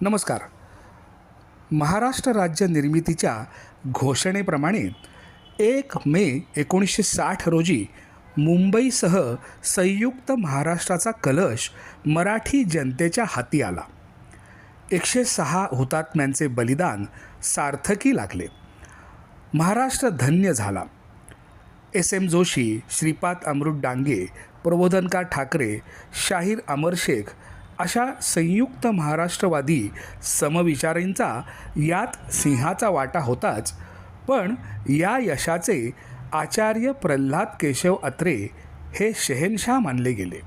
नमस्कार. महाराष्ट्र राज्य निर्मितीच्या घोषणेप्रमाणे एक मे एकोणीसशे साठ रोजी मुंबईसह संयुक्त महाराष्ट्राचा कलश मराठी जनतेच्या हाती आला. एकशे सहा हुतात्म्यांचे बलिदान सार्थकी लागले. महाराष्ट्र धन्य झाला. एस एम जोशी श्रीपाद अमृत डांगे प्रबोधनकार ठाकरे शाहीर अमर शेख अशा संयुक्त महाराष्ट्रवादी समविचारींचा यात सिंहाचा वाटा होताच. पण या यशाचे आचार्य प्रल्हाद केशव अत्रे हे शहेनशाह मानले गेले.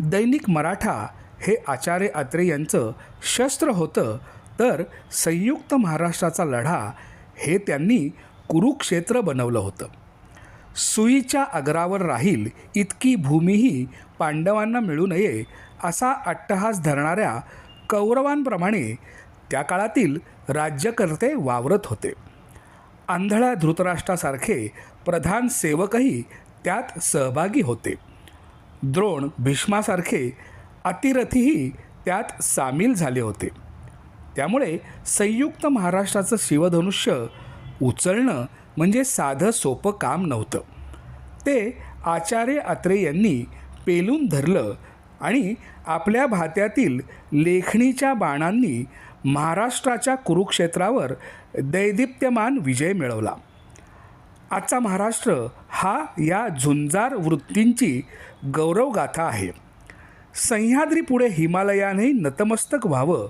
दैनिक मराठा हे आचार्य अत्रे यांचं शस्त्र होतं तर संयुक्त महाराष्ट्राचा लढा हे त्यांनी कुरुक्षेत्र बनवलं होतं. सुईच्या अग्रावर राहील इतकी भूमीही पांडवांना मिळू नये असा अट्टहास धरणाऱ्या कौरवांप्रमाणे त्या काळातील राज्यकर्ते वावरत होते. आंधळ्या धृतराष्ट्रासारखे प्रधान सेवकही त्यात सहभागी होते. द्रोण भीष्मासारखे अतिरथीही त्यात सामील झाले होते. त्यामुळे संयुक्त महाराष्ट्राचं शिवधनुष्य उचलणं म्हणजे साधं सोपं काम नव्हतं. ते आचार्य अत्रे यांनी पेलून धरलं आणि आपल्या भात्यातील लेखणीच्या बाणांनी महाराष्ट्राच्या कुरुक्षेत्रावर दैदिप्यमान विजय मिळवला. आजचा महाराष्ट्र हा या झुंजार वृत्तींची गौरवगाथा आहे. सह्याद्रीपुढे हिमालयाने नतमस्तक व्हावं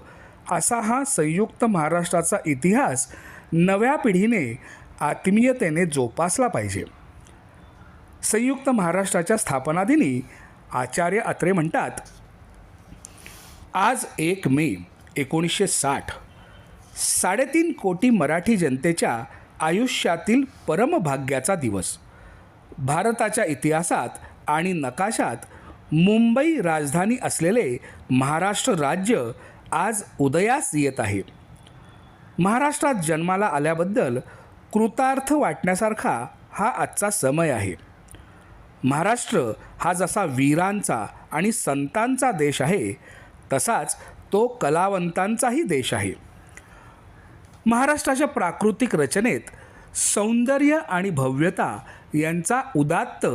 असा हा संयुक्त महाराष्ट्राचा इतिहास नव्या पिढीने आत्मीयतेने जोपासला पाहिजे. संयुक्त महाराष्ट्राच्या स्थापनादिनी आचार्य अत्रे म्हणतात आज एक मे एकोणीसशे साठ. साडेतीन कोटी मराठी जनतेच्या आयुष्यातील परमभाग्याचा दिवस. भारताच्या इतिहासात आणि नकाशात मुंबई राजधानी असलेले महाराष्ट्र राज्य आज उदयास येत आहे. महाराष्ट्रात जन्माला आल्याबद्दल कृतार्थ वाटण्यासारखा हा आजचा समय आहे. महाराष्ट्र हा जसा वीरांचा आणि संतांचा देश आहे तसाच तो कलावंतांचाही देश आहे. महाराष्ट्राच्या प्राकृतिक रचनेत सौंदर्य आणि भव्यता यांचा उदात्त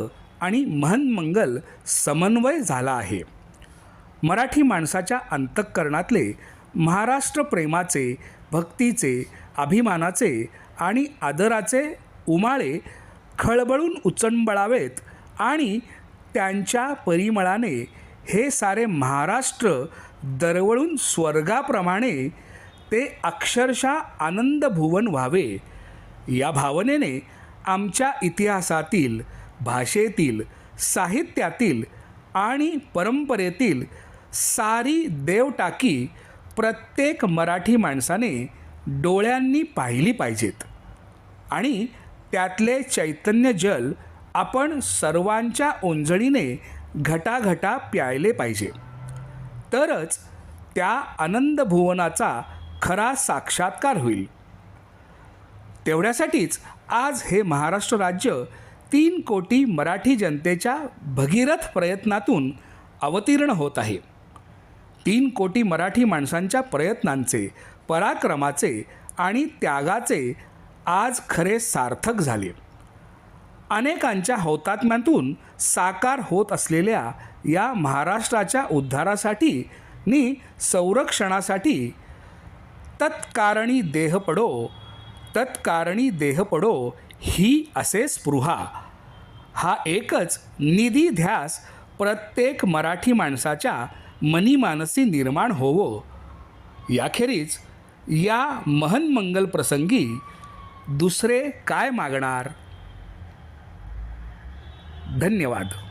आणि महनमंगल समन्वय झाला आहे. मराठी माणसाच्या अंतःकरणातले महाराष्ट्र प्रेमाचे भक्तीचे अभिमानाचे आणि आदराचे उमाळे खळबळून उचंबळावेत आणि त्यांच्या परिमळाने हे सारे महाराष्ट्र दरवळून स्वर्गाप्रमाणे ते अक्षरशः आनंदभुवन व्हावे. या भावनेने आमच्या इतिहासातील भाषेतील साहित्यातील आणि परंपरेतील सारी देवटाकी प्रत्येक मराठी माणसाने डोळ्यांनी पाहिली पाहिजेत. आणि त्यातले चैतन्य जल आपण सर्वांच्या ओंजळीने घटाघटा प्यायले पाहिजे. तरच त्या आनंदभुवनाचा खरा साक्षात्कार होईल. तेवढ्यासाठीच आज हे महाराष्ट्र राज्य तीन कोटी मराठी जनतेच्या भगीरथ प्रयत्नातून अवतीर्ण होत आहे. तीन कोटी मराठी माणसांच्या प्रयत्नांचे पराक्रमाचे आणि त्यागाचे आज खरे सार्थक झाले. अनेकांच्या हौतात्म्यातून साकार होत असलेल्या या महाराष्ट्राच्या उद्धारासाठी नि संरक्षणासाठी तत्कारणी देह पडो तत्कारणी देह पडो ही असे स्पृहा. हा एकच निधी ध्यास प्रत्येक मराठी माणसाच्या मनीमानसी निर्माण होवो. याखेरीज या महन्मंगल प्रसंगी दुसरे काय मागणार? धन्यवाद.